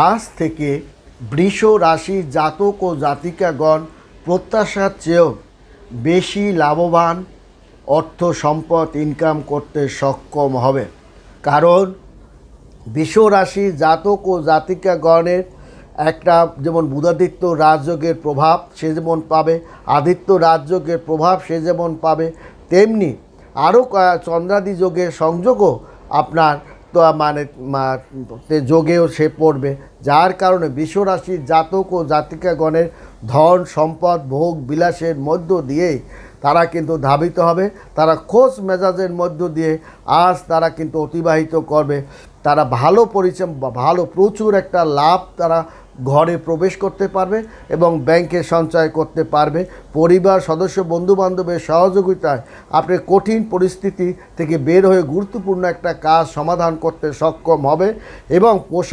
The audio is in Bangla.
আজ থেকে বৃষ রাশি জাতক ও জাতিকাগণ প্রত্যাশার চেয়েও বেশি লাভবান অর্থ সম্পদ ইনকাম করতে সক্ষম হবে। কারণ বৃষ রাশি জাতক ও জাতিকাগণের একটা যেমন বুধাদিত্য রাজযোগের প্রভাব সে যেমন পাবে, আদিত্য রাজযোগের প্রভাব সে যেমন পাবে, তেমনি আরও চন্দ্রাদি যোগের সংযোগও আপনার মানে তে যোগেও সে পড়বে। যার কারণে বিশ্বরাশির জাতক ও জাতিকাগণের ধন, সম্পদ, ভোগ, বিলাসের মধ্য দিয়েই তারা কিন্তু ধাবিত হবে। তারা খোঁজ মেজাজের মধ্য দিয়ে আজ তারা কিন্তু অতিবাহিত করবে। তারা ভালো পরিচয় ভালো প্রচুর একটা লাভ তারা ঘরে প্রবেশ করতে পারবে এবং ব্যাংকে সঞ্চয় করতে পারবে। পরিবার, সদস্য, বন্ধুবান্ধবের সহযোগিতায় আপনি কঠিন পরিস্থিতি থেকে বের হয়ে গুরুত্বপূর্ণ একটা কাজ সমাধান করতে সক্ষম হবে এবং পোশাক